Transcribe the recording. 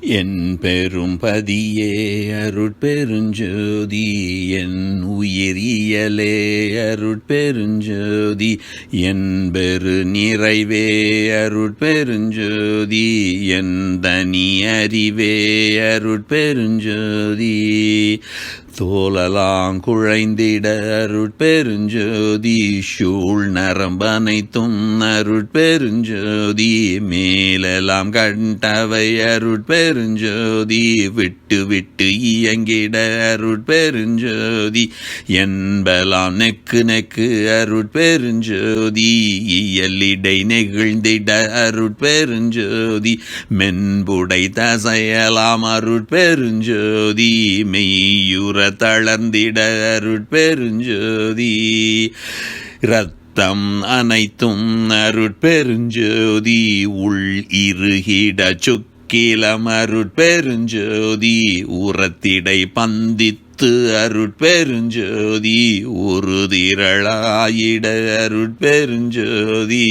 என் பெரும் பதியே அருட்பெருஞ்சோதி என் உயிரியலே அருட்பெருஞ்சோதி என் பெரு நிறைவே அருட்பெருஞ்சோதி என் தனி அறிவே அருட்பெருஞ்சோதி. தோலலாம் குழைந்திட அருட்பெருஞ்சோதி சூழ் நரம்பனைத்தும் அருட்பெருஞ்சோதி மேலெல்லாம் கண்டவை பெருஞ்சோதி விட்டு விட்டு இயங்கிட அருட்பெருஞ்சோதி என்பலாம் நெக்கு நெக்கு அருட்பெருஞ்சோதி இயலிடை நெகிழ்ந்திட அருட்பெருஞ்சோதி மென்புடை தசையலாம் அருட்பெருஞ்சோதி மெய்யுற தளர்ந்திட அருட்பெருஞ்சோதி ரத்தம் அனைத்தும் அருட்பெருஞ்சோதி உள் இருகிட சுக்கிலம் கீழமருட்பெருஞ்சோதி உரத்திடை பந்தித்து அருட்பெருஞ்சோதி உருதிரளாயிட அருட்பெருஞ்சோதி